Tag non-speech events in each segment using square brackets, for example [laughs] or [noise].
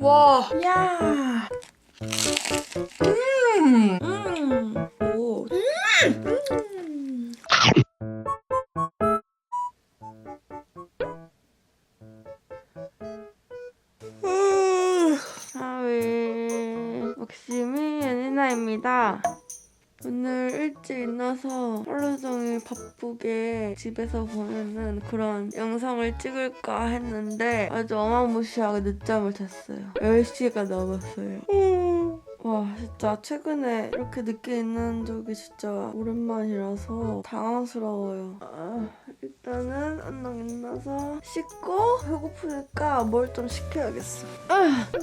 와, 야. 음, 음, 오, 음. 음. 하위 막심이 예니나입니다. 오늘 일찍 일어나서 하루 종일 바쁘게 집에서 그런 영상을 찍을까 했는데 아주 어마무시하게 늦잠을 잤어요. 10시가 넘었어요. 와 진짜 최근에 이렇게 늦게 있는 적이 진짜 오랜만이라서 당황스러워요. 아, 일단은 언능 일어나서 씻고 배고프니까 뭘 좀 시켜야겠어. 아. 택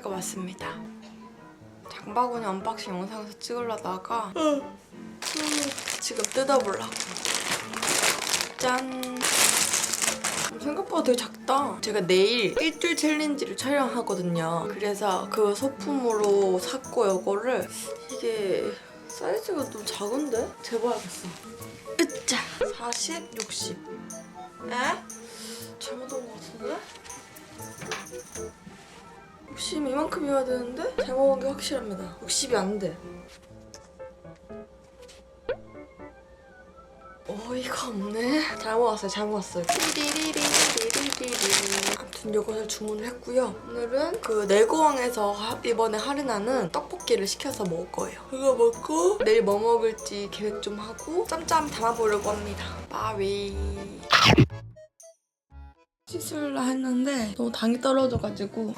배가 왔습니다. 장바구니 언박싱 영상에서 찍으려다가 지금 뜯어보려고. 짠. 생각보다 되게 작다. 제가 내일 일주일 챌린지를 촬영하거든요. 그래서 그 소품으로 샀고 이거를 이게 사이즈가 좀 작은데? 재봐야겠어. 으짜! 40, 60. 에? 60 이만큼이어야 되는데 잘못 온게 확실합니다. 60이 안 돼. 어이가 없네. 잘못 왔어요. 잘못 왔어요. 아무튼 이것을 주문을 했고요. 오늘은 그 내고왕에서 하- 이번에 할인하는 떡볶이를 시켜서 먹을 거예요. 그거 먹고 내일 뭐 먹을지 계획 좀 하고 짬짬 담아보려고 합니다. 빠위. 씻으려 했는데 너무 당이 떨어져가지고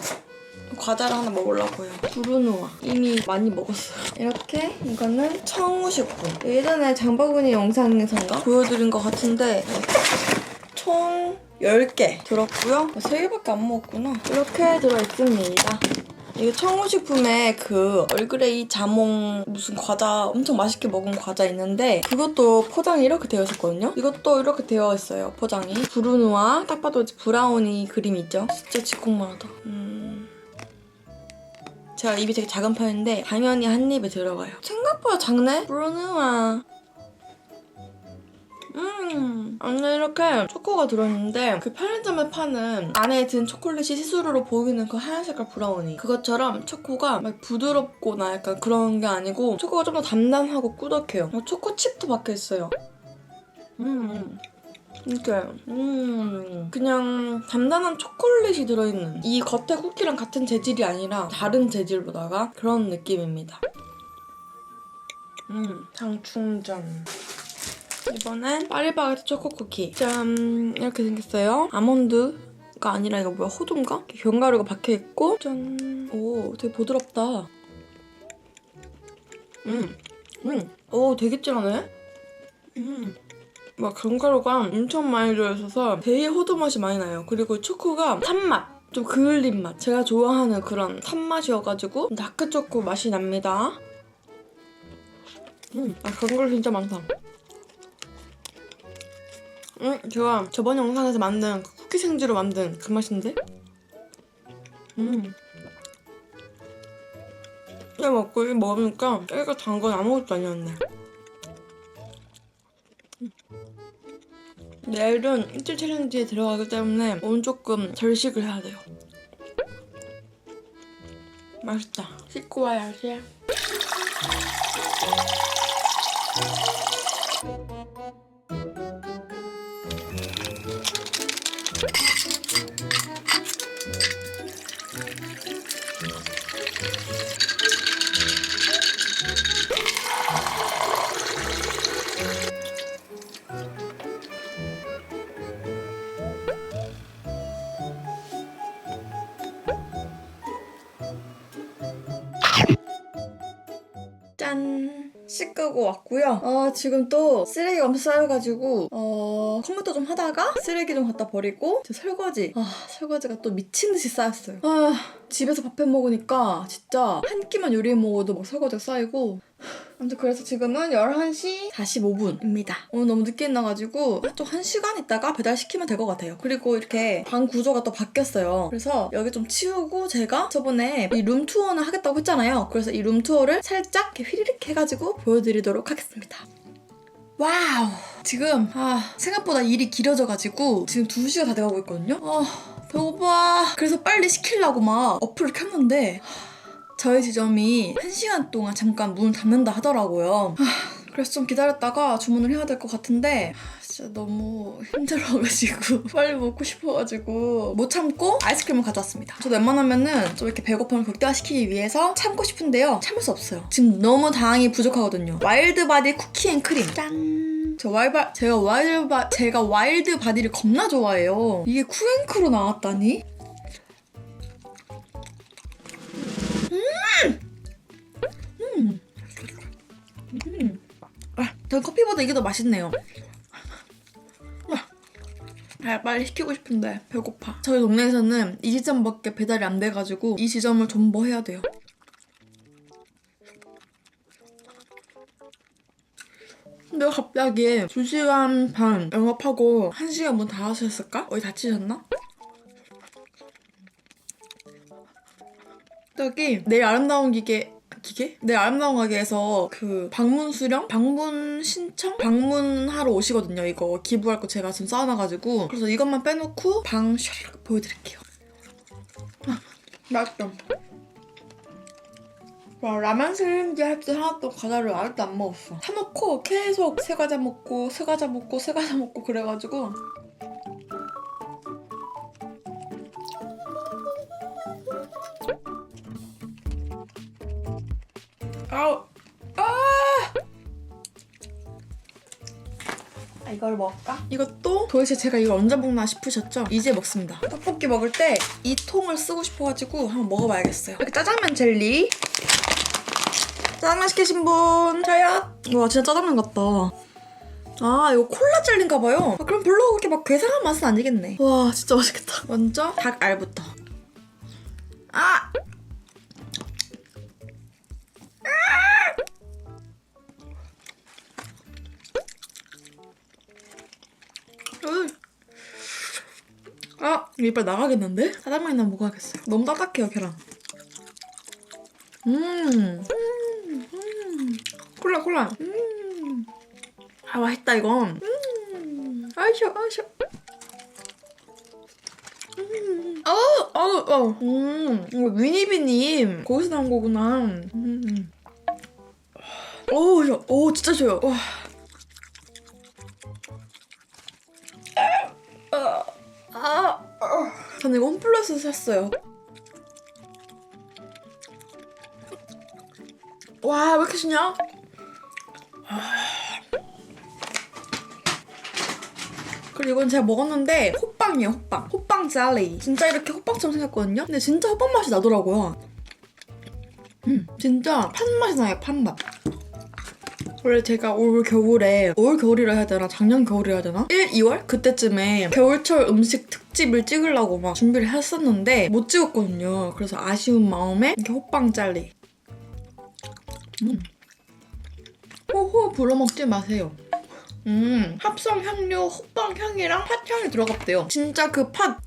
과자를 하나 먹으려고요. 브루노아. 이미 많이 먹었어요. 이렇게 이거는 청우식품. 예전에 장바구니 영상에서인가 보여드린 것 같은데 총 10개 들었고요. 3개밖에 안 먹었구나. 이렇게 들어있습니다. 이게 청우식품에 그 얼그레이 자몽 무슨 과자 엄청 맛있게 먹은 과자 있는데 그것도 포장이 이렇게 되어 있었거든요. 이것도 이렇게 되어 있어요. 포장이. 브루노아 딱 봐도 브라우니 그림 있죠? 진짜 지콩만하다. 음. 제가 입이 되게 작은 편인데 당연히 한 입에 들어가요. 생각보다 작네? 브루노아. 음, 안에 이렇게 초코가 들어있는데 그 편의점에 파는 안에 든 초콜릿이 시스루로 보이는 그 하얀 색깔 브라우니 그것처럼 초코가 막 부드럽거나 약간 그런 게 아니고 초코가 좀 더 단단하고 꾸덕해요. 그리고 초코 칩도 박혀 있어요. 음. 이렇게 음. 그냥 단단한 초콜릿이 들어있는 이 겉에 쿠키랑 같은 재질이 아니라 다른 재질로다가 그런 느낌입니다. 음 장충전. 이번엔 파리바게트 초코 쿠키. 짠. 이렇게 생겼어요. 아몬드가 아니라 이거 뭐야? 호두인가? 견과류가 박혀 있고 짠오 되게 부드럽다. 음음오 되게 진하네. 음 막 견과류가 엄청 많이 들어있어서 되게 호두 맛이 많이 나요. 그리고 초코가 탄맛. 좀 그을린 맛. 제가 좋아하는 그런 탄맛이어가지고 다크 초코 맛이 납니다. 음, 아 견과류 진짜 많다. 음, 제가 저번 영상에서 만든 그 쿠키 생지로 만든 그 맛인데? 음. 이거 먹고 먹으니까 이거 단건 아무것도 아니었네. 내일은 일주일 챌린지에 들어가기 때문에 오늘 조금 절식을 해야 돼요. 맛있다. 씻고 와야지. 지금 또 쓰레기가 엄청 쌓여가지고 어, 컴퓨터 좀 하다가 쓰레기 좀 갖다 버리고 제 설거지. 아, 설거지가 또 미친 듯이 쌓였어요. 아, 집에서 밥해 먹으니까 진짜 한 끼만 요리해 먹어도 막 설거지가 쌓이고 아무튼 그래서 지금은 11시 45분입니다. 오늘 너무 늦게 일어나가지고 좀 1시간 있다가 배달시키면 될 것 같아요. 그리고 이렇게 방 구조가 또 바뀌었어요. 그래서 여기 좀 치우고 제가 저번에 이 룸 투어는 하겠다고 했잖아요. 그래서 이 룸 투어를 살짝 이렇게 휘리릭 해가지고 보여드리도록 하겠습니다. 와우! 지금 아 생각보다 일이 길어져가지고 지금 2시가 다 돼가고 있거든요. 아 배고파. 그래서 빨리 시키려고 막 어플을 켰는데 저희 지점이 1시간 동안 잠깐 문을 닫는다 하더라고요. 하, 그래서 좀 기다렸다가 주문을 해야 될 것 같은데 하, 진짜 너무 힘들어가지고 [laughs] 빨리 먹고 싶어가지고 못 참고 아이스크림을 가져왔습니다. 저도 웬만하면은 좀 이렇게 배고픔을 극대화시키기 위해서 참고 싶은데요. 참을 수 없어요. 지금 너무 당이 부족하거든요. 와일드 바디 쿠키 앤 크림. 짠. 저 와일바 제가 와일드 바 제가 와일드 바디를 겁나 좋아해요. 이게 쿠앤크로 나왔다니? 아, 전 커피보다 이게 더 맛있네요. 아, 빨리 시키고 싶은데 배고파. 저희 동네에서는 이 지점밖에 배달이 안 돼가지고 이 지점을 존버해야 돼요. 근데 갑자기 2시간 반 영업하고 1시간 문 닫으셨을까? 어디 다치셨나? 저기 내일 아름다운 기계 기계? 내 아름다운 가게에서 그 방문 수령? 방문 신청? 방문하러 오시거든요. 이거 기부할 거 제가 지금 쌓아놔가지고 그래서 이것만 빼놓고 방 샤르륵 보여드릴게요. 아, 맛있다. 와 라면 스림지 할때 사놨던 과자를 아직도 안 먹었어. 사놓고 계속 새 과자 먹고 새 과자 먹고 새 과자 먹고 그래가지고 이걸 먹을까? 이것도 도대체 제가 이걸 언제 먹나 싶으셨죠? 이제 먹습니다. 떡볶이 먹을 때 이 통을 쓰고 싶어가지고 한번 먹어봐야겠어요. 이렇게 짜장면 젤리. 짜장면 시키신 분 저요. 와 진짜 짜장면 같다. 아 이거 콜라 젤리인가 봐요. 아, 그럼 별로 그렇게 막 괴상한 맛은 아니겠네. 와 진짜 맛있겠다. 먼저 닭알부터. 아! 이빨 나가겠는데? 짜장면이나 먹어야겠어요. 너무 딱딱해요, 계란. 음, 음, 음. 콜라, 콜라. 음. 아, 맛있다, 이거. 음. 아이셔, 아이셔. 음. 아우, 아우, 아우. 음, 이거 위니비님. 거기서 나온 거구나. 음. 오, 저, 오, 진짜 좋아요. 와. 샀어요. 와, 왜 이렇게 신냐? 그리고 이건 제가 먹었는데 호빵이에요, 호빵. 호빵 젤리. 진짜 이렇게 호빵처럼 생겼거든요? 근데 진짜 호빵 맛이 나더라고요. 음, 진짜 판 맛이 나요, 판 맛. 원래 제가 올 겨울에 올 겨울이라 해야 되나 작년 겨울이라 해야 되나 1, 2월 그때쯤에 겨울철 음식 특집을 찍으려고 막 준비를 했었는데 못 찍었거든요. 그래서 아쉬운 마음에 이렇게 호빵 짤리. 음. 호호 불어먹지 마세요. 음 합성 향료 호빵 향이랑 팥 향이 들어갔대요. 진짜 그 팥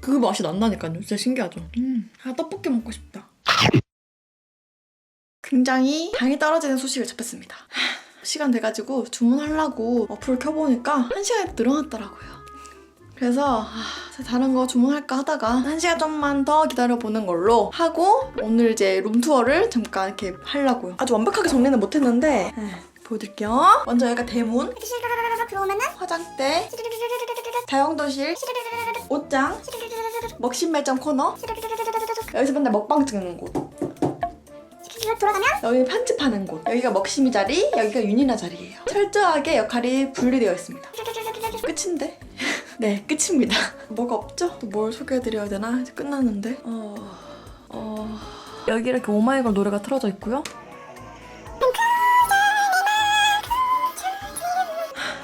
그 맛이 난다니까요. 진짜 신기하죠. 음, 아 떡볶이 먹고 싶다. 굉장히 당이 떨어지는 소식을 접했습니다. 하, 시간 돼가지고 주문하려고 어플을 켜보니까 한 시간이 늘어났더라고요. 그래서 아, 다른 거 주문할까 하다가 한 시간 좀만 더 기다려보는 걸로 하고 오늘 이제 룸투어를 잠깐 이렇게 하려고요. 아주 완벽하게 정리는 못했는데 네, 보여드릴게요. 먼저 여기가 대문, 화장대, 다용도실, 옷장, 먹신 매점 코너, 여기서 맨날 먹방 찍는 곳. 돌아가면 여기 편집하는 곳. 여기가 먹심이 자리, 여기가 윤이나 자리예요. 철저하게 역할이 분리되어 있습니다. 끝인데? [laughs] 네, 끝입니다. 뭐가 없죠? 또뭘 소개해드려야 되나? 이제 끝났는데. 어... 어... 여기 이렇게 오마이걸 노래가 틀어져 있고요.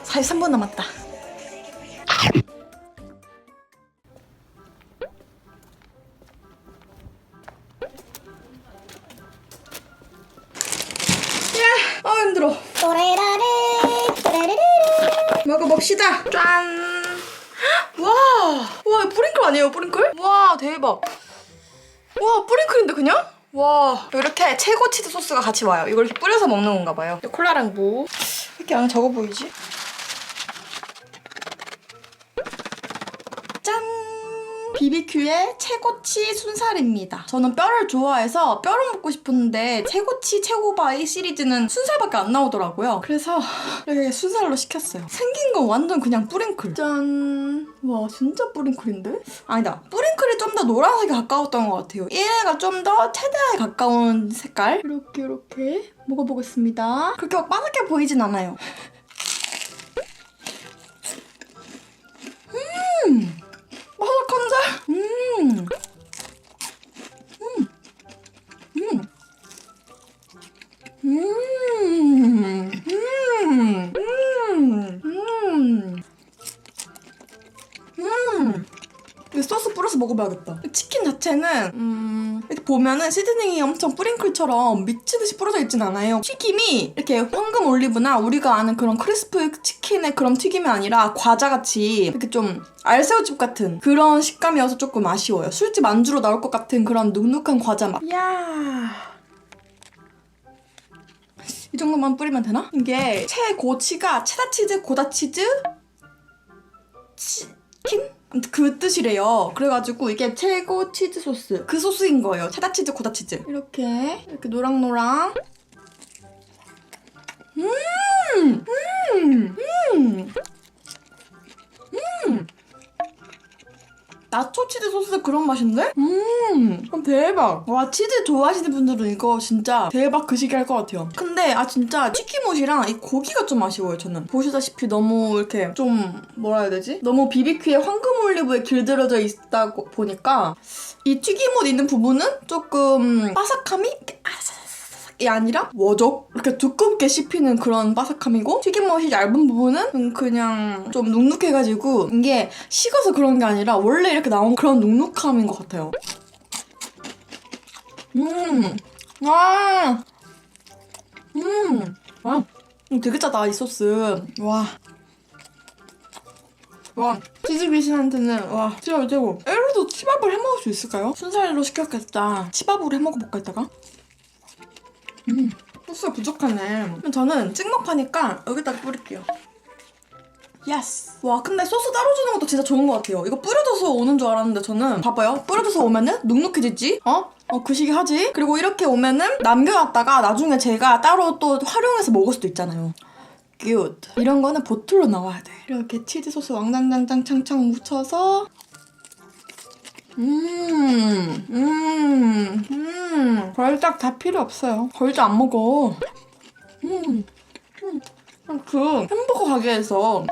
43분 남았다. 시다. 짠. 와, 와, 뿌링클 아니에요, 뿌링클? 와, 대박. 와, 뿌링클인데 그냥? 와, 이렇게 최고 치즈 소스가 같이 와요. 이걸 이렇게 뿌려서 먹는 건가 봐요. 콜라랑 무. 이렇게 안에 적어 보이지? BBQ의 최고치 순살입니다. 저는 뼈를 좋아해서 뼈를 먹고 싶었는데 최고치 최고바이 시리즈는 순살밖에 안 나오더라고요. 그래서 이렇게 순살로 시켰어요. 생긴 건 완전 그냥 뿌링클. 짠! 와 진짜 뿌링클인데? 아니다. 뿌링클이 좀 더 노란색에 가까웠던 것 같아요. 얘네가 좀더 체다에 가까운 색깔. 이렇게 이렇게 먹어보겠습니다. 그렇게 막 바삭해 보이진 않아요. 이 소스 뿌려서 먹어봐야겠다. 치킨 자체는 음, 이렇게 보면은 시즈닝이 엄청 뿌링클처럼 미치듯이 뿌려져 있진 않아요. 튀김이 이렇게 황금 올리브나 우리가 아는 그런 크리스프 치킨의 그런 튀김이 아니라 과자같이 이렇게 좀 알새우칩 같은 그런 식감이어서 조금 아쉬워요. 술집 안주로 나올 것 같은 그런 눅눅한 과자 맛. 야. 이 정도만 뿌리면 되나? 이게 최고치가 체다치즈, 고다치즈, 치킨? 그 뜻이래요. 그래가지고 이게 최고 치즈 소스. 그 소스인 거예요. 체다 치즈, 고다 치즈. 이렇게 이렇게 노랑노랑. 음, 음, 음, 음. 나초 치즈 소스 그런 맛인데? 음, 그럼 대박. 와 치즈 좋아하시는 분들은 이거 진짜 대박 그 시기 할 것 같아요. 근데 아 진짜 튀김옷이랑 이 고기가 좀 아쉬워요 저는. 보시다시피 너무 이렇게 좀 뭐라 해야 되지? 너무 BBQ에 황금 올리브에 길들여져 있다 보니까 이 튀김옷 있는 부분은 조금 바삭함이 아삭 아삭 이 아니라 워적 이렇게 두껍게 씹히는 그런 바삭함이고 튀김옷이 얇은 부분은 그냥 좀 눅눅해가지고 이게 식어서 그런 게 아니라 원래 이렇게 나온 그런 눅눅함인 것 같아요. 음, 와, 음, 와, 음, 되게 짜다 이 소스. 와. 와. 치즈 귀신한테는 와. 최고 최고 에로도 치밥을 해먹을 수 있을까요? 순살로 시켰겠다. 치밥으로 해먹어볼까 이따가 음, 소스가 부족하네. 그럼 저는 찍먹하니까 여기다 뿌릴게요. 예스. 와, 근데 소스 따로 주는 것도 진짜 좋은 것 같아요. 이거 뿌려져서 오는 줄 알았는데 저는 봐봐요. 뿌려져서 오면은 눅눅해지지? 어? 어, 그 시기 하지? 그리고 이렇게 오면은 남겨놨다가 나중에 제가 따로 또 활용해서 먹을 수도 있잖아요. 굿. 이런 거는 보틀로 나와야 돼. 이렇게 치즈 소스 왕장장장 창창 묻혀서 음, 음, 음. 걸작 다 필요 없어요. 걸작 안 먹어. 음, 음. 그 햄버거 가게에서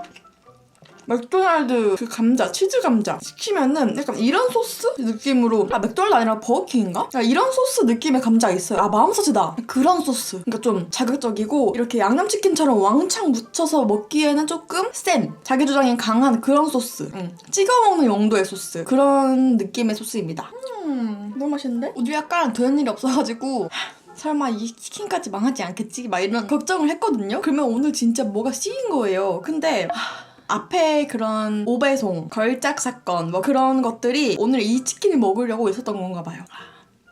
맥도날드 그 감자, 치즈 감자 시키면은 약간 이런 소스 느낌으로 아 맥도날드 아니라 버거킹인가? 야, 이런 소스 느낌의 감자 있어요. 아 마음소스다. 그런 소스. 그러니까 좀 자극적이고 이렇게 양념치킨처럼 왕창 묻혀서 먹기에는 조금 센 자기 주장이 강한 그런 소스. 응. 찍어 먹는 용도의 소스. 그런 느낌의 소스입니다. 음 너무 맛있는데? 우리 약간 되는 일이 없어가지고. 하, 설마 이 치킨까지 망하지 않겠지? 막 이런 걱정을 했거든요. 그러면 오늘 진짜 뭐가 씌인 거예요. 근데 하, 앞에 그런 오배송, 걸작 사건 뭐 그런 것들이 오늘 이 치킨을 먹으려고 있었던 건가 봐요.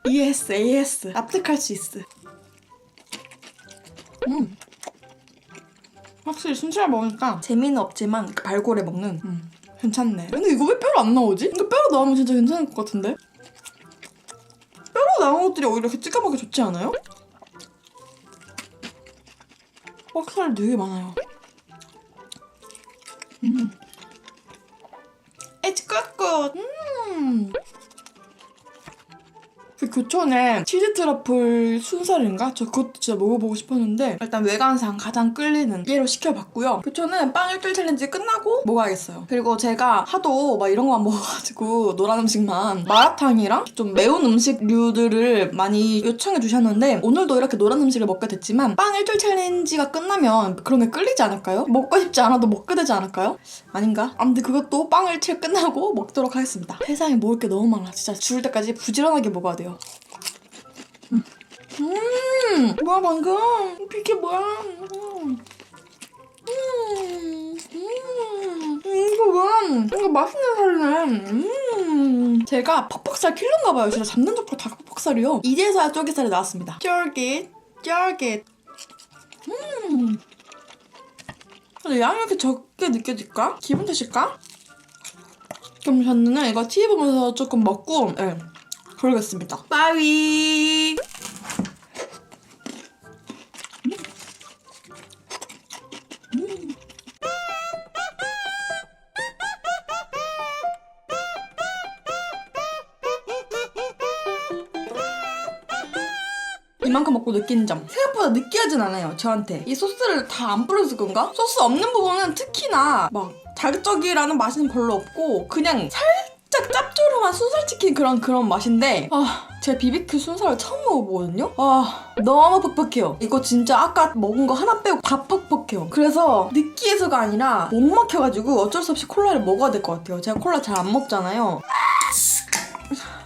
이해했어, 이해했어. 납득할 수 있어. 음. 확실히 순살 먹으니까 재미는 없지만 그 발골에 먹는 음, 괜찮네. 근데 이거 왜 뼈로 안 나오지? 이거 뼈로 나오면 진짜 괜찮을 것 같은데? 뼈로 나온 것들이 오히려 이렇게 찍어 먹기 좋지 않아요? 뻑살 되게 많아요. It's good good. 음. 그 교촌에 치즈 트러플 순살인가? 저 그것도 진짜 먹어보고 싶었는데 일단 외관상 가장 끌리는 얘로 시켜봤고요. 교촌은 빵 일주일 챌린지 끝나고 먹어야겠어요. 그리고 제가 하도 막 이런 거만 [laughs] 먹어가지고 노란 음식만 마라탕이랑 좀 매운 음식류들을 많이 요청해 주셨는데 오늘도 이렇게 노란 음식을 먹게 됐지만 빵 일주일 챌린지가 끝나면 그런 게 끌리지 않을까요? 먹고 싶지 않아도 먹게 되지 않을까요? 아닌가? 아무튼 그것도 빵 일주일 끝나고 먹도록 하겠습니다. 세상에 먹을 게 너무 많아. 진짜 죽을 때까지 부지런하게 먹어야 돼요. 음, 음 뭐야 방금? 이게 뭐야? 음, 음, 음. 이거 뭐야? 이거 맛있는 살이네. 음. 제가 퍽퍽살 킬러인가 봐요. 진짜 잡는 족보 다 퍽퍽살이요. 이제서야 쫄깃살이 나왔습니다. 쫄깃, 쫄깃. 음. 근데 양이 이렇게 적게 느껴질까? 기분 탓일까? 그럼 저는 이거 TV 보면서 조금 먹고, 예, 그러겠습니다. 빠위! 이만큼 먹고 느낀 점 생각보다 느끼하진 않아요 저한테 이 소스를 다 안 뿌려서 그런가? 소스 없는 부분은 특히나 막 자극적이라는 맛은 별로 없고 그냥 순살 치킨 그런 그런 맛인데 아 제가 비비큐 순살을 처음 먹어보거든요? 아 너무 퍽퍽해요. 이거 진짜 아까 먹은 거 하나 빼고 다 퍽퍽해요. 그래서 느끼해서가 아니라 못 먹혀가지고 어쩔 수 없이 콜라를 먹어야 될 것 같아요. 제가 콜라 잘 안 먹잖아요.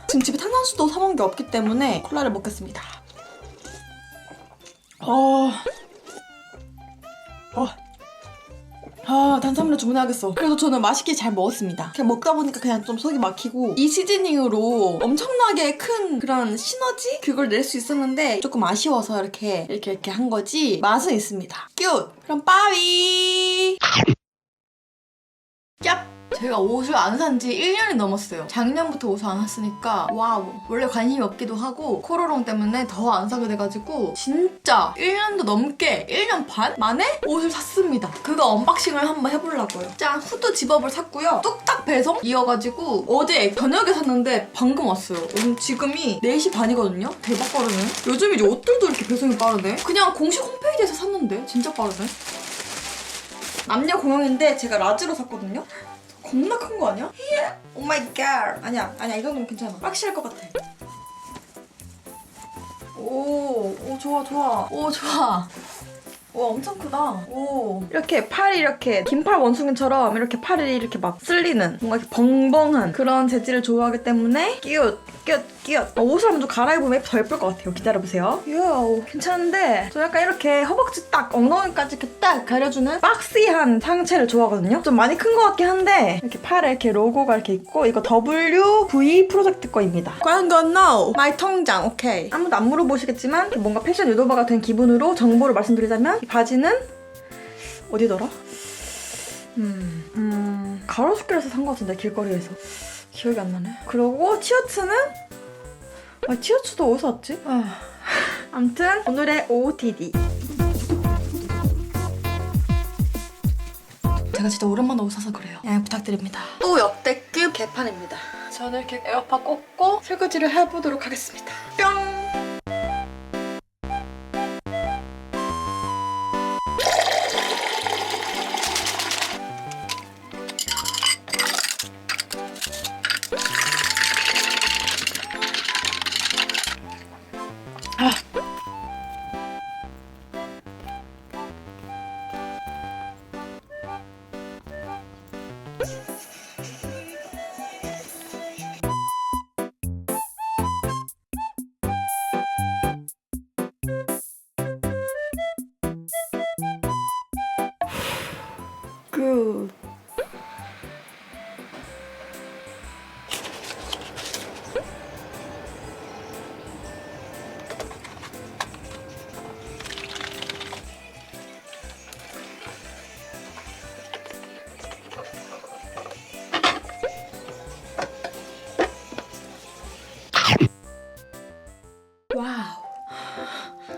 지금 집에 탄산수도 사먹은 게 없기 때문에 콜라를 먹겠습니다. 어. 어. 아, 탄수화물을 주문해야겠어. 그래도 저는 맛있게 잘 먹었습니다. 그냥 먹다 보니까 그냥 좀 속이 막히고 이 시즈닝으로 엄청나게 큰 그런 시너지 그걸 낼 수 있었는데 조금 아쉬워서 이렇게 이렇게 이렇게 한 거지 맛은 있습니다. 큐. 그럼 빠위. 얍. 제가 옷을 안 산 지 1년이 넘었어요. 작년부터 옷을 안 샀으니까 와우. 원래 관심이 없기도 하고 코로롱 때문에 더 안 사게 돼가지고 진짜 1년도 넘게 1년 반 만에 옷을 샀습니다. 그거 언박싱을 한번 해보려고요. 짠 후드 집업을 샀고요. 뚝딱 배송 이어가지고 어제 저녁에 샀는데 방금 왔어요. 지금이 4시 반이거든요. 대박 빠르네. 요즘 이제 옷들도 이렇게 배송이 빠르네. 그냥 공식 홈페이지에서 샀는데 진짜 빠르네. 남녀 공용인데 제가 라지로 샀거든요. 겁나 큰 거 아니야? 오 마이 갓. 아니야, 아니야. 이 정도면 괜찮아. 박시할 것 같아. 오, 오, 좋아, 좋아. 오, 좋아. 와, 엄청 크다. 오. 이렇게 팔이 이렇게 긴팔 원숭이처럼 이렇게 팔이 이렇게 막 쓸리는 뭔가 이렇게 벙벙한 그런 재질을 좋아하기 때문에 끼웃, 끼웃, 끼웃. 어, 옷을 한번 좀 갈아입으면 더 예쁠 것 같아요. 기다려보세요. 이야, 괜찮은데 저 약간 이렇게 허벅지 딱 엉덩이까지 이렇게 딱 가려주는 박시한 상체를 좋아하거든요. 좀 많이 큰 것 같긴 한데 이렇게 팔에 이렇게 로고가 이렇게 있고 이거 WV 프로젝트 거입니다. 과연 건 no. 마이 통장 오케이. 아무도 안 물어보시겠지만 뭔가 패션 유도버가 된 기분으로 정보를 말씀드리자면 이 바지는 어디더라? 음, 음 가로수길에서 산 것 같은데 길거리에서 기억이 안 나네. 그리고 티셔츠는 아 티셔츠도 어디서 샀지? 아. 아무튼 오늘의 OOTD. 제가 진짜 오랜만에 옷 사서 그래요. 양해 부탁드립니다. 또 역대급 개판입니다. 저는 이렇게 에어팟 꽂고 설거지를 해보도록 하겠습니다.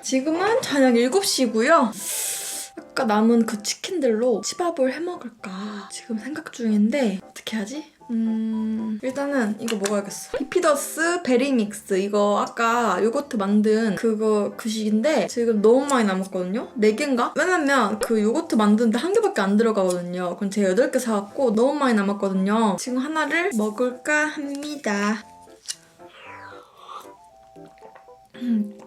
지금은 저녁 7시고요. 아까 남은 그 치킨들로 치밥을 해 먹을까 지금 생각 중인데 어떻게 하지? 음 일단은 이거 먹어야겠어 비피더스 베리믹스 이거 아까 요거트 만든 그거 그식인데 지금 너무 많이 남았거든요 4개인가? 왜냐면 그 요거트 만드는데 한 개밖에 안 들어가거든요 그럼 제가 8개 사왔고 너무 많이 남았거든요 지금 하나를 먹을까 합니다 음.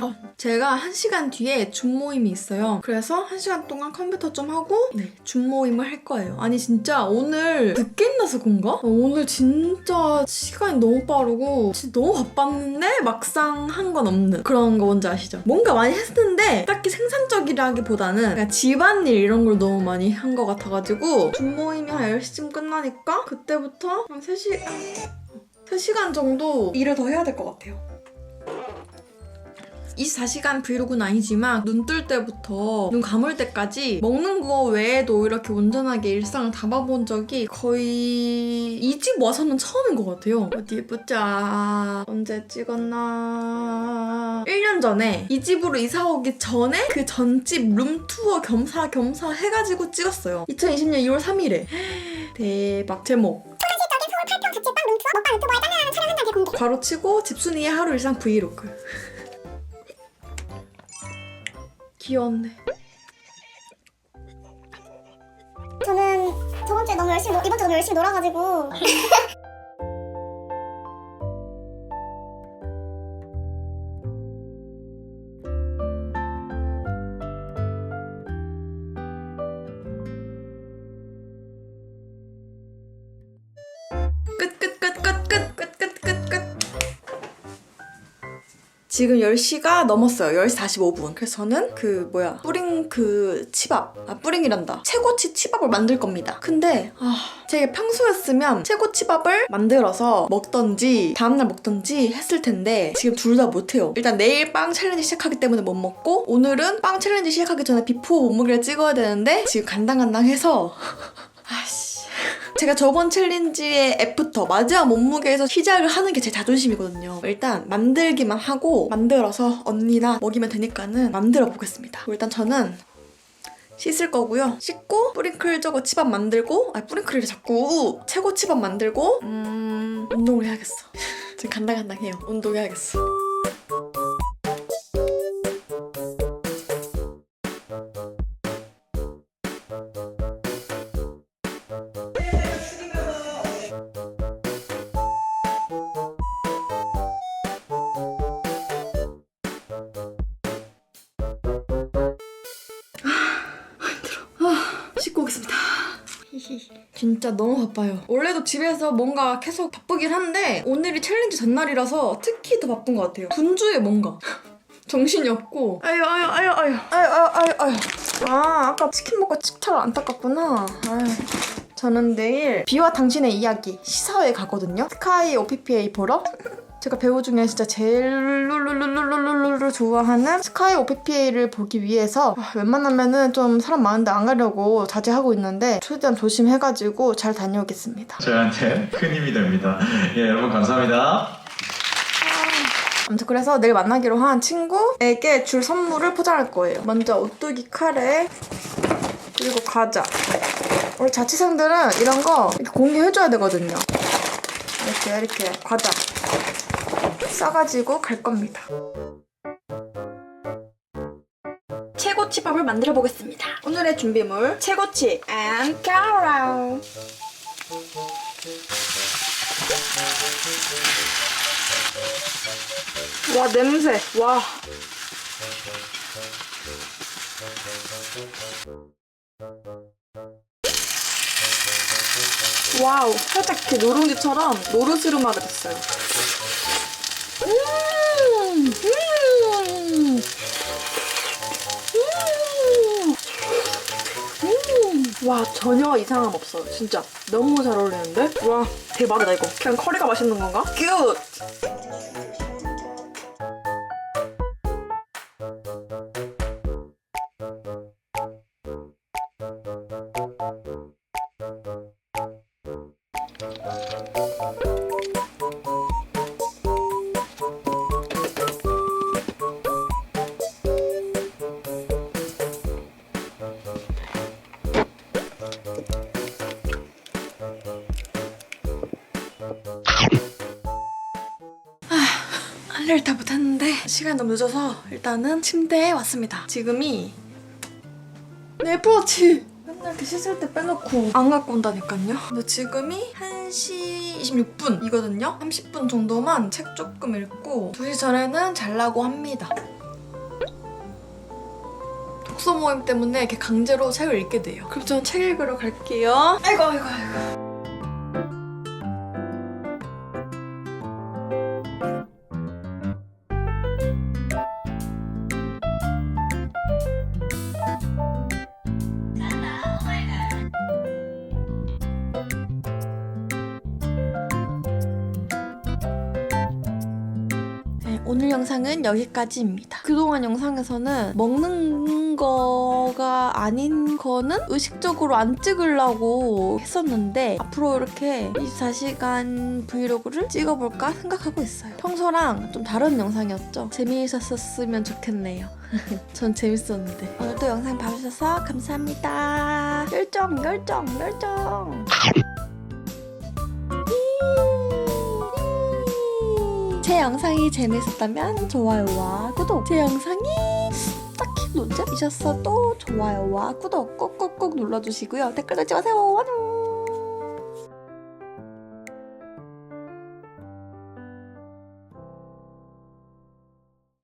어, 제가 한 시간 뒤에 줌 모임이 있어요. 그래서 한 시간 동안 컴퓨터 좀 하고 네, 줌 모임을 할 거예요. 아니 진짜 오늘 늦게 일어나서 그런가? 오늘 진짜 시간이 너무 빠르고 진짜 너무 바빴는데 막상 한 건 없는 그런 거 뭔지 아시죠? 뭔가 많이 했는데 딱히 생산적이라기보다는 그냥 집안일 이런 걸 너무 많이 한 것 같아가지고 줌 모임이 한 10시쯤 끝나니까 그때부터 한 3시... 3시간 정도 일을 더 해야 될 것 같아요. 24시간 브이로그는 아니지만 눈 뜰 때부터 눈 감을 때까지 먹는 거 외에도 이렇게 온전하게 일상을 담아본 적이 거의 이 집 와서는 처음인 것 같아요. 어디 보자. 언제 찍었나. 1년 전에 이 집으로 이사 오기 전에 그 전집 룸투어 겸사겸사 해가지고 찍었어요. 2020년 2월 3일에. 대박. 제목. 서울 8평 자취방 룸투어 먹방 유튜버의 딴나라는 촬영한다게 공개 괄호 치고 집순이의 하루 일상 브이로그. [laughs] 귀엽네. 저는 저번 주에 너무 열심히 놀- 이번 주에 너무 열심히 놀아가지고 [laughs] 끝 끝 끝 끝 지금 10시가 넘었어요. 10시 45분. 그래서 저는 그 뭐야 뿌링 그 치밥 아 뿌링이란다. 최고치 치밥을 만들 겁니다. 근데 아 제가 평소였으면 최고치밥을 만들어서 먹던지 다음날 먹던지 했을 텐데 지금 둘 다 못해요. 일단 내일 빵 챌린지 시작하기 때문에 못 먹고 오늘은 빵 챌린지 시작하기 전에 비포 몸무게를 찍어야 되는데 지금 간당간당해서 [laughs] 아씨 제가 저번 챌린지의 애프터 마지막 몸무게에서 시작을 하는 게 제 자존심이거든요. 일단 만들기만 하고 만들어서 언니나 먹이면 되니까는 만들어 보겠습니다. 일단 저는 씻을 거고요. 씻고 뿌링클 저거 치밥 만들고 아 뿌링클이 자꾸 최고 치밥 만들고 음 운동을 해야겠어. [laughs] 지금 간당간당해요. 운동해야겠어. 진짜 너무 바빠요. 원래도 집에서 뭔가 계속 바쁘긴 한데 오늘이 챌린지 전날이라서 특히 더 바쁜 것 같아요. 분주해 뭔가. [laughs] 정신이 없고 아유 아유 아유 아유 아유 아유 아유 아 아까 치킨 먹고 식차를 안 닦았구나 아유. 저는 내일 비와 당신의 이야기 시사회 가거든요 스카이 OPPA 보러 제가 배우 중에 진짜 제일 룰룰룰룰룰룰 좋아하는 스카이 OPPA를 보기 위해서 아, 웬만하면은 좀 사람 많은데 안 가려고 자제하고 있는데 최대한 조심해가지고 잘 다녀오겠습니다. 저희한테 큰 힘이 됩니다. 예, 여러분 감사합니다. 아무튼 그래서 내일 만나기로 한 친구에게 줄 선물을 포장할 거예요. 먼저 오뚜기 카레 그리고 과자. 우리 자취생들은 이런 거 이렇게 공유해줘야 되거든요. 이렇게 이렇게 과자 싸가지고 갈 겁니다. 최고치밥을 만들어 보겠습니다. 오늘의 준비물 최고치 carol. 와 냄새 와 와우 살짝 이렇게 노른지처럼 노르스름하게 됐어요 와 전혀 이상함 없어요. 진짜. 너무 잘 어울리는데? 와 대박이다 이거. 그냥 커리가 맛있는 건가? 큐 할일 다 못했는데 시간이 너무 늦어서 일단은 침대에 왔습니다. 지금이 내 애플워치 맨날 이렇게 씻을 때 빼놓고 안 갖고 온다니까요. 근데 지금이 1시 26분이거든요. 30분 정도만 책 조금 읽고 2시 전에는 잘라고 합니다. 독서 모임 때문에 이렇게 강제로 책을 읽게 돼요. 그럼 저는 책 읽으러 갈게요. 아이고 아이고 아이고. 오늘 영상은 여기까지입니다. 그동안 영상에서는 먹는 거가 아닌 거는 의식적으로 안 찍으려고 했었는데 앞으로 이렇게 24시간 브이로그를 찍어볼까 생각하고 있어요. 평소랑 좀 다른 영상이었죠? 재미있었으면 좋겠네요. [laughs] 전 재밌었는데. 오늘도 영상 봐주셔서 감사합니다. 열정, 열정, 열정. 제 영상이 재밌었다면 좋아요와 구독. 제 영상이 딱히 논쟁이셨어도 좋아요와 구독 꼭꼭꼭 눌러주시고요. 댓글 달지 마세요. 안녕